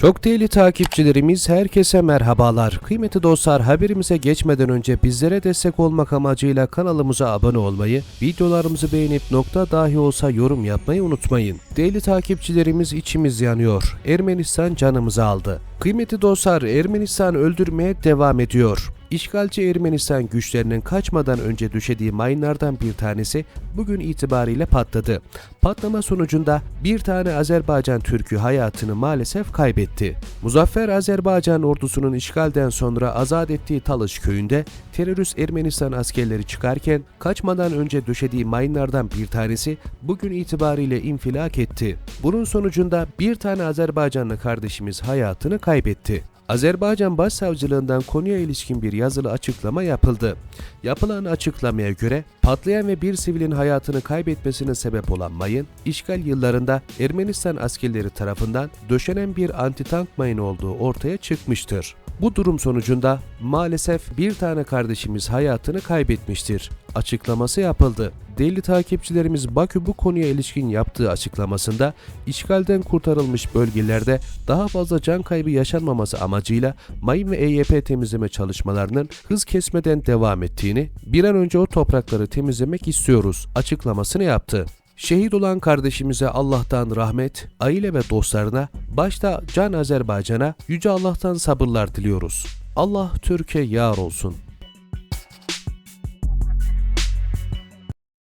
Çok değerli takipçilerimiz herkese merhabalar. Kıymetli dostlar haberimize geçmeden önce bizlere destek olmak amacıyla kanalımıza abone olmayı, videolarımızı beğenip nokta dahi olsa yorum yapmayı unutmayın. Değerli takipçilerimiz içimiz yanıyor. Ermenistan canımızı aldı. Kıymetli dostlar Ermenistan öldürmeye devam ediyor. İşgalci Ermenistan güçlerinin kaçmadan önce düşediği mayınlardan bir tanesi bugün itibariyle patladı. Patlama sonucunda bir tane Azerbaycan Türk'ü hayatını maalesef kaybetti. Muzaffer Azerbaycan ordusunun işgalden sonra azat ettiği Talış köyünde terörist Ermenistan askerleri çıkarken kaçmadan önce döşediği mayınlardan bir tanesi bugün itibariyle infilak etti. Bunun sonucunda bir tane Azerbaycanlı kardeşimiz hayatını kaybetti. Azerbaycan Başsavcılığından konuya ilişkin bir yazılı açıklama yapıldı. Yapılan açıklamaya göre patlayan ve bir sivilin hayatını kaybetmesine sebep olan mayın, işgal yıllarında Ermenistan askerleri tarafından döşenen bir antitank mayını olduğu ortaya çıkmıştır. Bu durum sonucunda maalesef bir tane kardeşimiz hayatını kaybetmiştir. Açıklaması yapıldı. Değerli takipçilerimiz Bakü bu konuya ilişkin yaptığı açıklamasında işgalden kurtarılmış bölgelerde daha fazla can kaybı yaşanmaması amacıyla mayın ve EYP temizleme çalışmalarının hız kesmeden devam ettiğini, bir an önce o toprakları temizlemek istiyoruz açıklamasını yaptı. Şehit olan kardeşimize Allah'tan rahmet, aile ve dostlarına, başta Can Azerbaycan'a Yüce Allah'tan sabırlar diliyoruz. Allah Türkiye yar olsun.